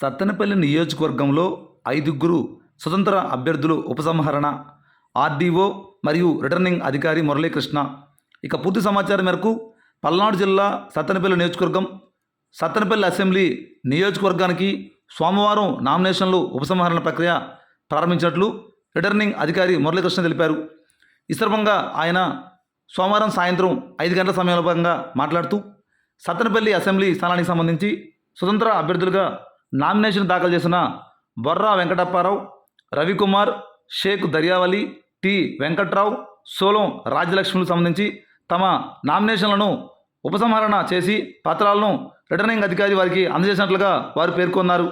సత్తెనపల్లి నియోజకవర్గంలో ఐదుగురు స్వతంత్ర అభ్యర్థులు ఉపసంహరణ ఆర్డీఓ మరియు రిటర్నింగ్ అధికారి మురళీకృష్ణ. ఇక పూర్తి సమాచారం మేరకు పల్నాడు జిల్లా సత్తెనపల్లి నియోజకవర్గం సత్తెనపల్లి అసెంబ్లీ నియోజకవర్గానికి సోమవారం నామినేషన్లు ఉపసంహరణ ప్రక్రియ ప్రారంభించినట్లు రిటర్నింగ్ అధికారి మురళీకృష్ణ తెలిపారు. ఈ సందర్భంగా ఆయన సోమవారం సాయంత్రం ఐదు గంటల సమయంలో భాగంగా మాట్లాడుతూ సత్తెనపల్లి అసెంబ్లీ స్థానానికి సంబంధించి స్వతంత్ర అభ్యర్థులుగా నామినేషన్ దాఖలు చేసిన బొర్రా వెంకటప్పారావు రవికుమార్ షేక్ దర్యావలి టి వెంకట్రావు సోలం రాజ్యలక్ష్మిలకు సంబంధించి తమ నామినేషన్లను ఉపసంహరణ చేసి పత్రాలను రిటర్నింగ్ అధికారి వారికి అందజేసినట్లుగా వారు పేర్కొన్నారు.